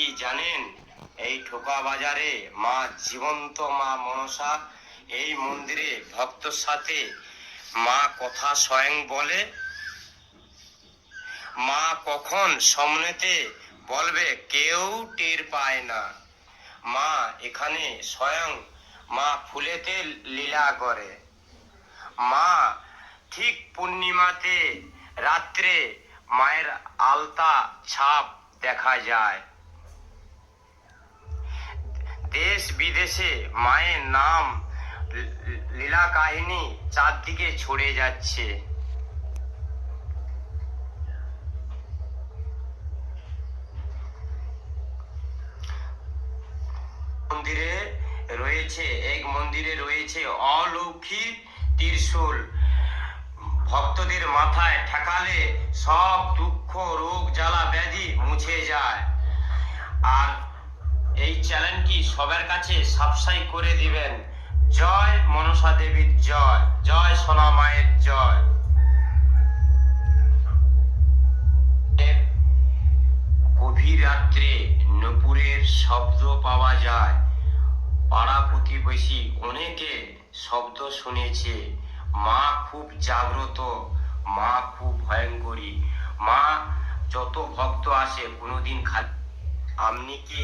কি জানেন? এই ঠোকা বাজারে মা জীবন্ত, মা মনসা, এই মন্দিরে ভক্তর সাথে মা কথা স্বয়ং বলে। মা কখন সামনেতে বলবে, কেউ টের পায় না। মা এখানে স্বয়ং মা ফুলেতে লীলা করে। মা ঠিক পূর্ণিমাতে রাত্রে মায়ের আলতা ছাপ দেখা যায়। দেশ বিদেশে মায়ের নাম লীলা কাহিনী চারদিকে ছড়ে যাচ্ছে। মন্দিরে রয়েছে, এক মন্দিরে রয়েছে অলৌকিক ত্রিশূল। ভক্তদের মাথায় ঠেকালে সব দুঃখ, রোগ, জ্বালা, ব্যাধি মুছে যায়। চ্যানেলটি সবার কাছে সাবস্ক্রাইব করে দিবেন। জয় মনসা দেবীর জয়। জয় সোনা মায়ের জয়। গভীর রাত্রে নপুরের শব্দ পাওয়া যায়। পাড়া প্রতিবেশী অনেকে শব্দ শুনেছে। মা খুব জাগ্রত, মা খুব ভয়ঙ্করী। মা যত ভক্ত আসে কোনোদিন খালি আপনি কি